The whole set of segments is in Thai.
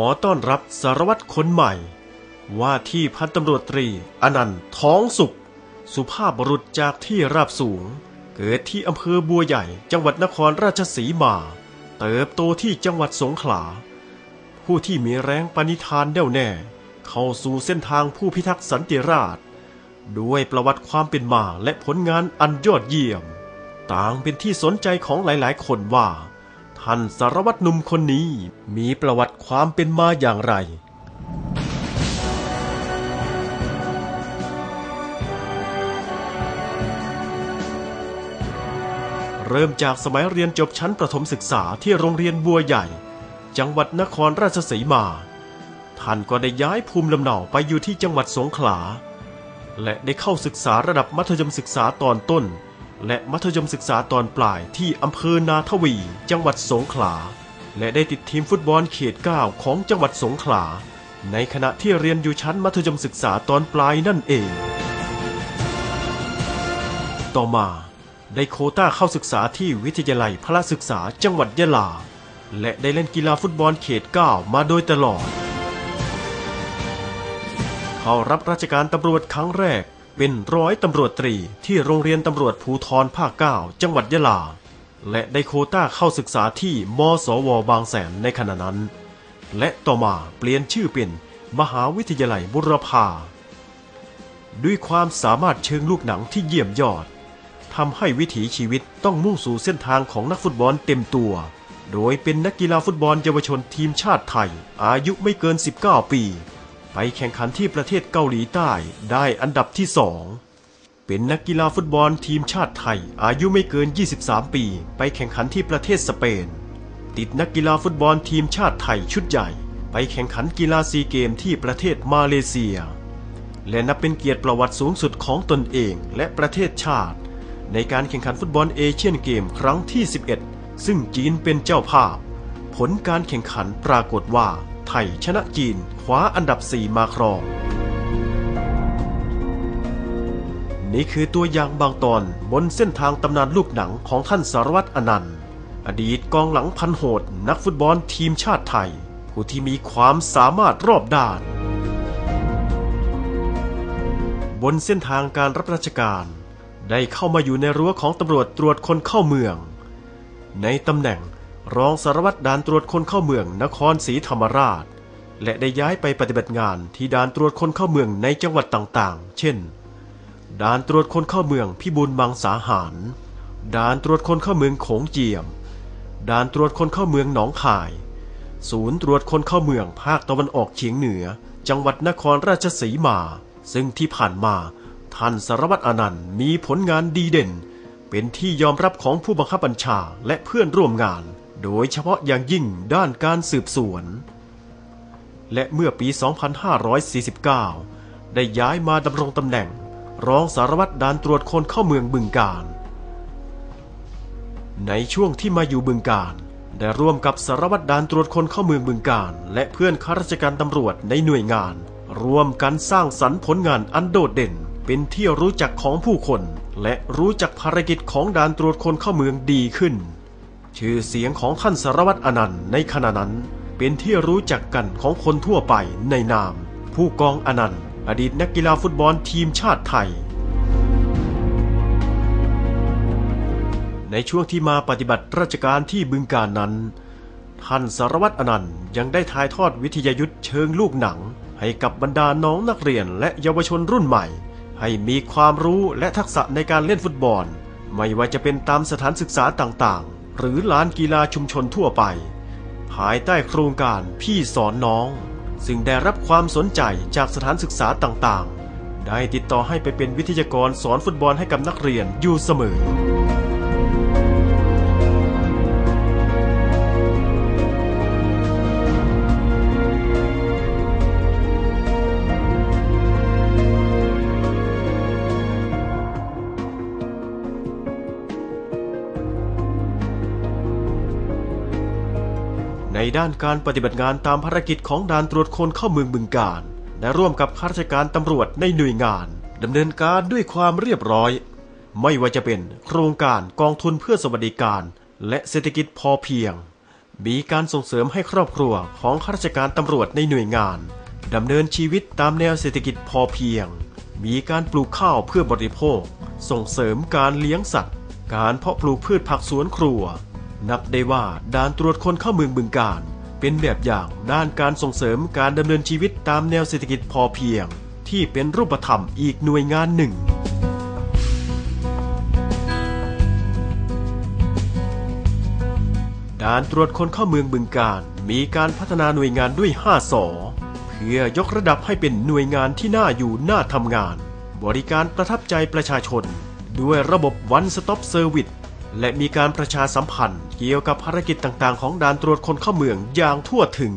อต้อนรับสารวัตรคนใหม่ ว่าที่พันตำรวจตรี อนันต์ท้องสุข สุภาพบุรุษจากที่ราบสูง เกิดที่อำเภอบัวใหญ่ จังหวัดนครราชสีมา เติบโตที่จังหวัดสงขลา ผู้ที่มีแรงปณิธานแน่วแน่ เข้าสู่เส้นทางผู้พิทักษ์สันติราษฎร์ด้วยประวัติความเป็นมาและผลงานอันยอดเยี่ยม ต่างเป็นที่สนใจของหลายๆ คนว่า ท่านสารวัตรหนุ่มคนนี้มีประวัติความเป็นมาอย่างไร เริ่มจากสมัยเรียนจบชั้นประถมศึกษาที่โรงเรียนบัวใหญ่ จังหวัดนครราชสีมา ท่านก็ได้ย้ายภูมิลำเนาไปอยู่ที่จังหวัดสงขลา และได้เข้าศึกษาระดับมัธยมศึกษาตอนต้น และมัธยมศึกษาตอนปลายที่อำเภอนาทวี จังหวัดสงขลา และได้ติดทีมฟุตบอลเขต 9 ของจังหวัดสงขลา ในขณะที่เรียนอยู่ชั้นมัธยมศึกษาตอนปลายนั่นเอง ต่อมาได้โคต้าเข้าศึกษาที่วิทยาลัยพละศึกษาจังหวัดยะลา และได้เล่นกีฬาฟุตบอลเขต 9 มาโดยตลอด เข้ารับราชการตำรวจครั้งแรก เป็นร้อยตำรวจตรีที่โรงเรียนตำรวจภูธรภาค9จังหวัดยะลา และได้โคต้าเข้าศึกษาที่มสวบางแสนในขณะนั้น และต่อมาเปลี่ยนชื่อเป็นมหาวิทยาลัยบุรพาด้วยความสามารถเชิงลูกหนังที่เยี่ยมยอดทำให้วิถีชีวิตต้องมุ่งสู่เส้นทางของนักฟุตบอลเต็มตัว โดยเป็นนักกีฬาฟุตบอลเยาวชนทีมชาติไทย อายุไม่เกิน 19 ปี ไปแข่งขันที่ประเทศเกาหลีใต้ได้อันดับที่สองเป็นนักกีฬาฟุตบอลทีมชาติไทย อายุไม่เกิน 23 ปี ไปแข่งขันที่ประเทศสเปน ติดนักกีฬาฟุตบอลทีมชาติไทยชุดใหญ่ ไปแข่งขันกีฬาซีเกมที่ประเทศมาเลเซีย และนับเป็นเกียรติประวัติสูงสุดของตนเองและประเทศชาติ ในการแข่งขันฟุตบอลเอเชียนเกมครั้งที่ 11 ซึ่งจีนเป็นเจ้าภาพ ผลการแข่งขันปรากฏว่า ไทยชนะจีนคว้าอันดับ 4 มาครอง นี่คือตัวอย่างบางตอนบนเส้นทางตำนานลูกหนังของท่านสารวัตรอนันต์ อดีตกองหลังพันโหด นักฟุตบอลทีมชาติไทย ผู้ที่มีความสามารถรอบด้าน บนเส้นทางการรับราชการ ได้เข้ามาอยู่ในรั้วของตำรวจตรวจคนเข้าเมือง ในตำแหน่ง รองสารวัตรด่านตรวจคนเข้าเมืองนครศรีธรรมราช และได้ย้ายไปปฏิบัติงานที่ด่านตรวจคนเข้าเมืองในจังหวัดต่างๆ เช่น ด่านตรวจคนเข้าเมืองพิบูลมังสาหาร ด่านตรวจคนเข้าเมืองโขงเจียม ด่านตรวจคนเข้าเมืองหนองคาย ศูนย์ตรวจคนเข้าเมืองภาคตะวันออกเฉียงเหนือ จังหวัดนครราชสีมา ซึ่งที่ผ่านมาท่านสารวัตรอนันต์มีผลงานดีเด่น เป็นที่ยอมรับของผู้บังคับบัญชาและเพื่อนร่วมงาน โดยเฉพาะอย่างยิ่งด้านการสืบสวน และเมื่อปี 2549 ได้ย้ายมาดำรงตำแหน่งรองสารวัตรด่านตรวจคนเข้าเมืองบึงการ ในช่วงที่มาอยู่บึงการได้ร่วมกับสารวัตรด่านตรวจคนเข้าเมืองบึงการ และเพื่อนข้าราชการตำรวจในหน่วยงาน ร่วมกันสร้างสรรค์ผลงานอันโดดเด่น เป็นที่รู้จักของผู้คน และรู้จักภารกิจของด่านตรวจคนเข้าเมืองดีขึ้น ชื่อเสียงของท่านสารวัตรอนันต์ในขณะนั้น เป็นที่รู้จักกันของคนทั่วไปในนาม ผู้กองอนันต์ อดีตนักกีฬาฟุตบอลทีมชาติไทย ในช่วงที่มาปฏิบัติราชการที่บึงการนั้น ท่านสารวัตรอนันต์ยังได้ถ่ายทอดวิทยายุทธ์เชิงลูกหนัง ให้กับบรรดาน้องนักเรียนและเยาวชนรุ่นใหม่ ให้มีความรู้และทักษะในการเล่นฟุตบอล ไม่ว่าจะเป็นตามสถานศึกษาต่างๆ หรือลานกีฬาชุมชนทั่วไป ภายใต้โครงการพี่สอนน้อง ซึ่งได้รับความสนใจจากสถานศึกษาต่างๆ ได้ติดต่อให้ไปเป็นวิทยากรสอนฟุตบอลให้กับนักเรียนอยู่เสมอ ด้านการปฏิบัติงานตามภารกิจของด่านตรวจคนเข้าเมืองบึงการ และร่วมกับข้าราชการตำรวจในหน่วยงานดำเนินการด้วยความเรียบร้อย ไม่ว่าจะเป็นโครงการกองทุนเพื่อสวัสดิการ และเศรษฐกิจพอเพียง มีการส่งเสริมให้ครอบครัวของข้าราชการตำรวจในหน่วยงานดำเนินชีวิตตามแนวเศรษฐกิจพอเพียง มีการปลูกข้าวเพื่อบริโภค ส่งเสริมการเลี้ยงสัตว์ การเพาะปลูกพืชผักสวนครัว นับได้ว่าด่านตรวจคนเข้าเมืองบึงการ เป็นแบบอย่างด้านการส่งเสริมการดำเนินชีวิตตามแนวเศรษฐกิจพอเพียง ที่เป็นรูปธรรมอีกหน่วยงานหนึ่ง ด่านตรวจคนเข้าเมืองบึงการมีการพัฒนาหน่วยงานด้วย 5สอเพื่อยกระดับให้เป็นหน่วยงานที่น่าอยู่น่าทำงาน บริการประทับใจประชาชน ด้วยระบบ One Stop Service และมีการประชาสัมพันธ์เกี่ยวกับภารกิจต่างๆ ของด่านตรวจคนเข้าเมืองอย่างทั่วถึง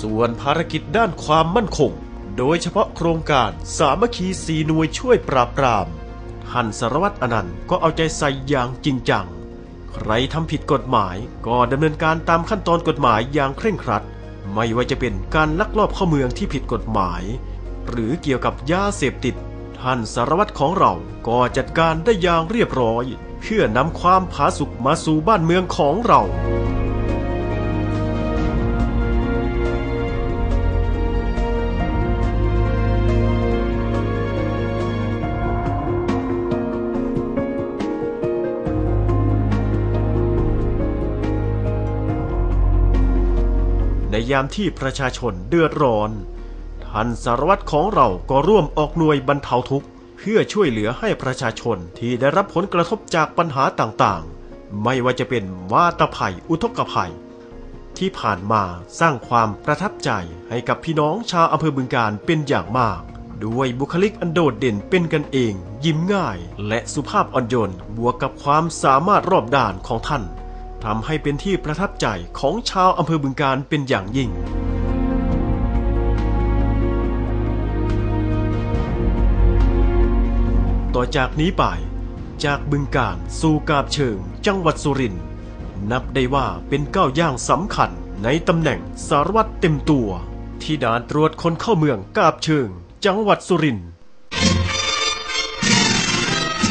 ส่วนภารกิจด้านความมั่นคง โดยเฉพาะโครงการสามัคคีสีหน่วยช่วยปราบปราม หันสารวัตรอนันต์ก็เอาใจใส่อย่างจริงจัง ใครทำผิดกฎหมายก็ดำเนินการตามขั้นตอนกฎหมายอย่างเคร่งครัด ไม่ว่าจะเป็นการลักลอบเข้าเมืองที่ผิดกฎหมาย หรือเกี่ยวกับยาเสพติด ท่านสารวัตรของเราก็จัดการได้อย่างเรียบร้อย เพื่อนำความผาสุกมาสู่บ้านเมืองของเรา ในยามที่ประชาชนเดือดร้อน ท่านสารวัตรของเราก็ร่วมออกหน่วยบรรเทาทุกข์ เพื่อช่วยเหลือให้ประชาชนที่ได้รับผลกระทบจากปัญหาต่างๆ ไม่ว่าจะเป็นวาตภัยอุทกภัย ที่ผ่านมาสร้างความประทับใจให้กับพี่น้องชาวอำเภอบึงการเป็นอย่างมาก ด้วยบุคลิกอันโดดเด่นเป็นกันเอง ยิ้มง่าย และสุภาพอ่อนโยนบวกกับความสามารถรอบด้านของท่าน ทำให้เป็นที่ประทับใจของชาวอำเภอบึงการเป็นอย่างยิ่ง ต่อจากนี้ไป จากบึงการสู่กาบเชิง จังหวัดสุรินทร์นับได้ว่าเป็นก้าวย่างสำคัญในตำแหน่งสารวัตรเต็มตัว ที่ด่านตรวจคนเข้าเมืองกาบเชิง จังหวัดสุรินทร์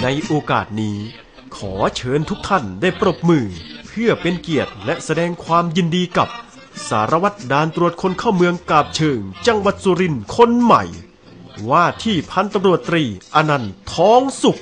ในโอกาสนี้ขอเชิญทุกท่านได้ปรบมือ พื่อเป็นเกียรติและแสดงความยินดีกับ สารวัตรด่านตรวจคนเข้าเมืองกาบเชิง จังหวัดสุรินทร์คนใหม่ ว่าที่พันตำรวจตรีอนันต์ทองสุข